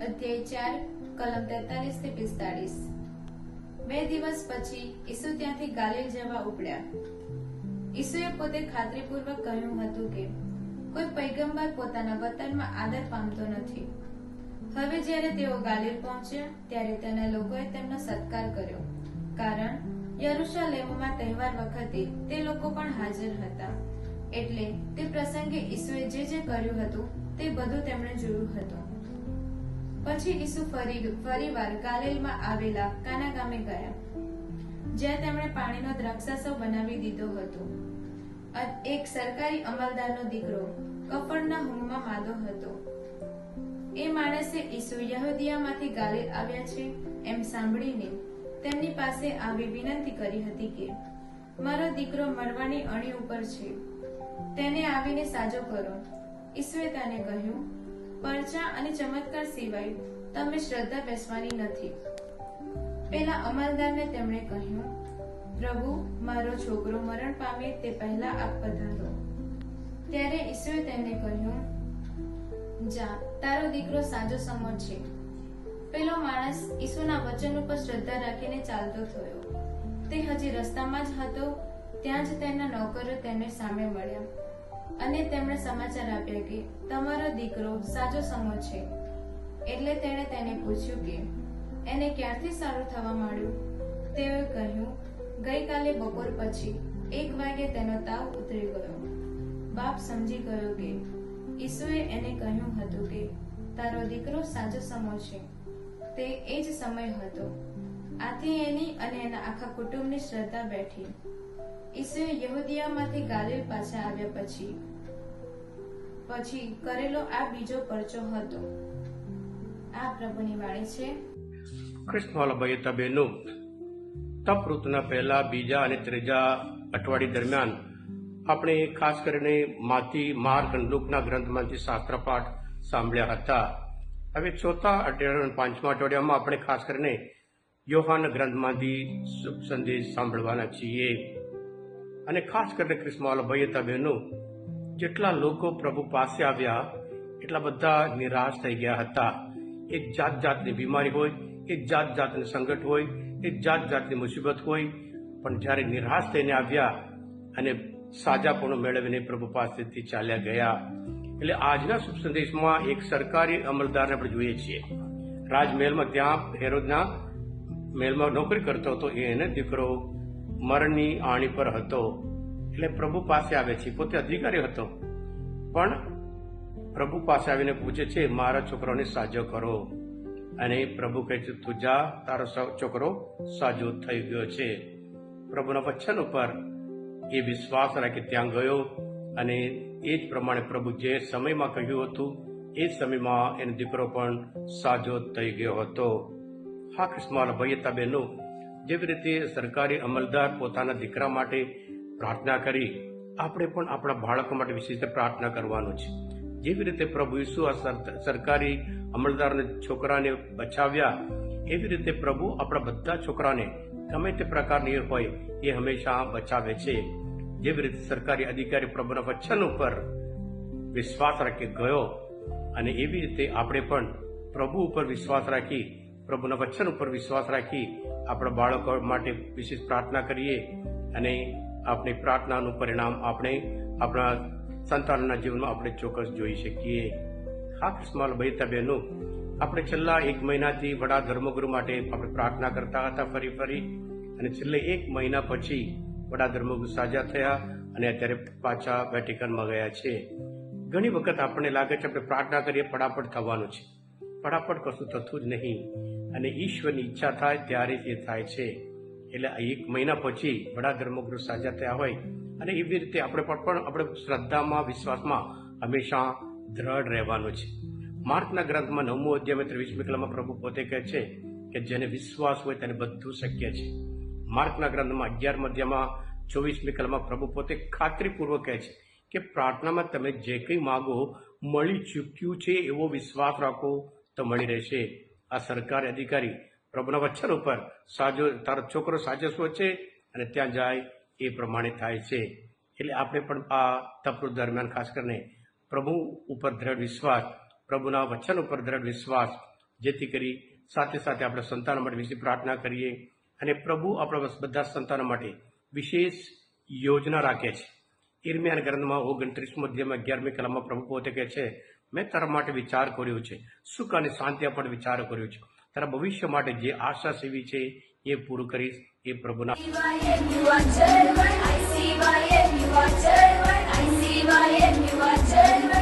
અધ્યાય ચાર, કલમ તેતાલીસથી પિસ્તાળીસ. બે દિવસ પછી ઈસુ ત્યાંથી ગાલિલ જવા ઉપડ્યા. ઈસુએ પોતે ખાતરીપૂર્વક કહ્યું હતું કે, કોઈ પૈગંબર પોતાના વતનમાં આદર પામતો નથી. હવે જ્યારે તેઓ ગાલિલ પહોંચ્યા, ત્યારે તેના લોકોએ તેમનો સત્કાર કર્યો. કારણ, યરુશાલેમમાં તહેવાર વખતે તે લોકો પણ હાજર હતા. એટલે તે પ્રસંગે ઈસુએ જે જે કર્યું હતું તે બધું તેમણે જોયું હતું. પછી ઈસુ ફરી ફરીવાર કાલેલમાં આવેલા કાના ગામે ગયા. જ્યાં તેમણે પાણીનો દ્રાક્ષાસો બનાવી દીધો હતો. એક સરકારી અમલદારનો દીકરો કફણના હુમમાં માદો હતો. એ માણસે ઈસુ યહૂદિયામાંથી ગાલિલ આવ્યા છે એમ સાંભળીને તેમની પાસે આવી વિનંતી કરી હતી કે, મારો દીકરો મરવાની અણી ઉપર છે. તેને આવીને સાજો કરો. ઈસુએ તેને કહ્યું, પરચા અને ચમત્કાર સિવાય તમે શ્રદ્ધા બેસવાની નથી. પેલા અમલદારને તેમણે કહ્યું, પ્રભુ, મારો છોકરો મરણ પામે તે પહેલા આપ પધારો ત્યારે ઈસુએ તેને કહ્યું, જા, તારો દીકરો સાજો સમર છે. પેલો માણસ ઈસુના વચન ઉપર શ્રદ્ધા રાખીને ચાલતો થયો. તે હજી રસ્તામાં જ હતો, ત્યાં જ તેના નોકરો તેને સામે મળ્યા. અને તેમણે સમાચાર આપ્યા કે, તમારો દીકરો સાજો સમો છે. એટલે તેણે તેને પૂછ્યું કે, એને ક્યારથી સારું થવા માંડ્યું? તેઓએ કહ્યું, ગઈકાલે બપોર પછી એક વાગે તેનો તાવ ઉતરી ગયો. બાપ સમજી ગયો કે, ઈસુએ એને કહ્યું હતું કે, તારો દીકરો સાજો સમો છે. તે એ જ સમય હતો. આથી એની અને એના આખા કુટુંબની શ્રદ્ધા બેઠી. ઈસુએ યહૂદિયામાંથી ગાલિલ પાછા આવ્યા પછી પછી કરેલો આ બીજો પરચો હતો. આ પ્રભુની વાણી છે. કૃષ્ણવાલા ભાઈ તબેનું તપ ઋતુના પહેલા, બીજા અને ત્રીજા અઠવાડિયા દરમિયાન આપણે ખાસ કરીને માતી માર્ગ અને લુકના ગ્રંથમાંથી શાસ્ત્રપાઠ સાંભળ્યા હતા. હવે ચોથા અઠવાડિયા પાંચમા અઠવાડિયામાં આપણે ખાસ કરીને યોહાન ગ્રંથમાંથી સંદેશ સાંભળવાના છીએ. અને ખાસ કરીને કૃષ્ણવાલા ભાઈ બહેનો, જેટલા લોકો પ્રભુ પાસે આવ્યા, એટલા બધા નિરાશ થઈ ગયા હતા. એક જાત જાતની બીમારી હોય, એક જાત જાતનું સંકટ હોય, એક જાત જાતની મુસીબત હોય, પણ જ્યારે નિરાશ થઈને આવ્યા અને સાજાપણું મેળવીને પ્રભુ પાસેથી ચાલ્યા ગયા. એટલે આજના શુભ સંદેશમાં એક સરકારી અમલદારને આપણે જોઈએ છીએ. રાજમહેલમાં ત્યાં હેરોદના મહેલમાં નોકરી કરતો હતો, એને દીકરો મરણની આણી પર હતો. એટલે પ્રભુ પાસે આવે છે. પોતે અધિકારી હતો. પણ પ્રભુ પાસે આવીને પૂછે છે, મારા છોકરાને સાજો કરો. અને પ્રભુ કહે છે, તું જા, તારો છોકરો સાજો થઈ ગયો છે. પ્રભુના વચન ઉપર એ વિશ્વાસ રાખી ત્યાં ગયો અને એ જ પ્રમાણે પ્રભુ જે સમયમાં કહ્યું હતું, એ સમયમાં એનો દીકરો પણ સાજો થઈ ગયો હતો. હા કૃષ્ણ ભાઈ બહેનો જેવી રીતે સરકારી અમલદાર પોતાના દીકરા માટે પ્રાર્થના કરી, આપણે પણ આપણા બાળકો માટે વિશેષ પ્રાર્થના કરવાનું છે. જેવી રીતે પ્રભુ ઈસુ આ સર- સરકારી અમલદારને છોકરાને બચાવ્યા, એવી રીતે પ્રભુ આપણા બધા છોકરાને ગમે તે પ્રકારની હોય, એ હંમેશા બચાવે છે. જેવી રીતે સરકારી અધિકારી પ્રભુના વચન ઉપર વિશ્વાસ રાખી ગયો અને એવી રીતે આપણે પણ પ્રભુ ઉપર વિશ્વાસ રાખી, પ્રભુના વચન ઉપર વિશ્વાસ રાખી આપણા બાળકો માટે વિશેષ પ્રાર્થના કરીએ અને આપણી પ્રાર્થનાનું પરિણામ આપણે આપણા સંતાનના જીવનમાં આપણે ચોક્કસ જોઈ શકીએ. હા કૃષ્ણ ભાઈ બહેનો આપણે છેલ્લા એક મહિનાથી વડા ધર્મગુરુ માટે આપણે પ્રાર્થના કરતા હતા ફરી ફરી અને છેલ્લે એક મહિના પછી વડા ધર્મગુરુ સાજા થયા અને અત્યારે પાછા વેટિકનમાં ગયા છે. ઘણી વખત આપણને લાગે છે આપણે પ્રાર્થના કરીએ ફટાફટ થવાનું છે. ફટાફટ કશું થતું જ નહીં. અને ઈશ્વરની ઈચ્છા થાય ત્યારે એ થાય છે. એટલે એક મહિના પછી વડા ધર્મગુરુ સાજા થયા હોય અને એવી રીતે આપણે પણ પણ આપણે શ્રદ્ધામાં, વિશ્વાસમાં હંમેશા દ્રઢ રહેવાનું છે. માર્કના ગ્રંથમાં નવમું અધ્યાય ત્રેવીસમી કલામાં પ્રભુ પોતે કહે છે કે જેને વિશ્વાસ હોય તેને બધું શક્ય છે. માર્કના ગ્રંથમાં અગિયાર મધ્યમાં ચોવીસમી કલામાં પ્રભુ પોતે ખાતરીપૂર્વક કહે છે કે પ્રાર્થનામાં તમે જે કંઈ માગો, મળી ચૂક્યું છે એવો વિશ્વાસ રાખો તો મળી રહેશે. આ સરકારી અધિકારી પ્રભુના વચ્ચન ઉપર સાજો, તારો છોકરો સાજસ્વ છે અને ત્યાં જાય એ પ્રમાણે થાય છે. એટલે આપણે પણ આ તપરૂ દરમિયાન ખાસ કરીને પ્રભુ ઉપર દ્રઢ વિશ્વાસ, પ્રભુના વચન ઉપર દ્રઢ વિશ્વાસ, જેથી કરી સાથે સાથે આપણે સંતાનો માટે વિશે પ્રાર્થના કરીએ અને પ્રભુ આપણા બધા સંતાનો માટે વિશેષ યોજના રાખે છે. ઇરમિયાન ગ્રંથમાં ઓગણત્રીસમો અધ્યાયમાં અગિયારમી કલામાં પ્રભુ પોતે કહે છે મેં તારા માટે વિચાર કર્યો છે. સુખ અને શાંતિ પણ વિચાર કર્યો છે. તારા ભવિષ્ય માટે જે આશા સેવી છે, એ પૂરું કરીશ, એ પ્રભુના I see why you are